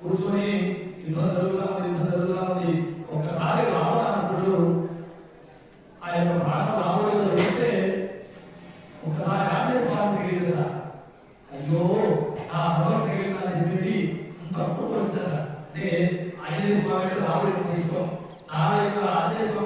కూర్చొని యుద్ధం జరుగుతా ఉంది యుద్ధం జరుగుతా ఉంది ఒకసారి రావణాసుడు ఆ యొక్క ప్రాణం రాముడిలో వేస్తే ఒకసారి ఆంజనేయ స్వామి కదా అయ్యో నా హృదయం తగిలిందని చెప్పేసి అంత కోపం వచ్చిందట అంటే ఆంజనేయ స్వామి రావడం ఇష్టం నా యొక్క ఆంజనేయ స్వామి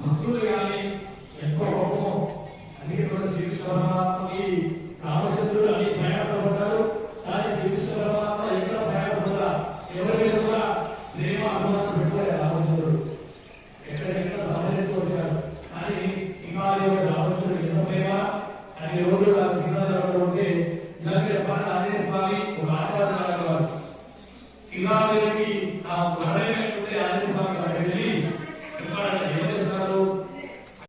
భక్తులు కానీ ఎంతో అన్ని కూడా శ్రీ పరమాత్మకి రామచంద్రుడు అని ప్రయాసపడ్డారు కానీ శ్రీ పరమాత్మ ఎక్కడ ప్రయాసపడ్డా ఎవరి మీద కూడా ప్రేమ అభిమానం పెట్టుకోలే రామచంద్రుడు. ఎక్కడెక్కడ సామర్థ్యంతో వచ్చారు కానీ సింహాదేవి రామచంద్రుడు ఎంత ప్రేమ? అది ఎవరు ఆ ఉంటే నిజంగా పని ఆంజనేయ స్వామి ఒక ఆచారం సింహాదేవికి ఆ ప్రణయం ఉంటే ఆంజనేయ స్వామి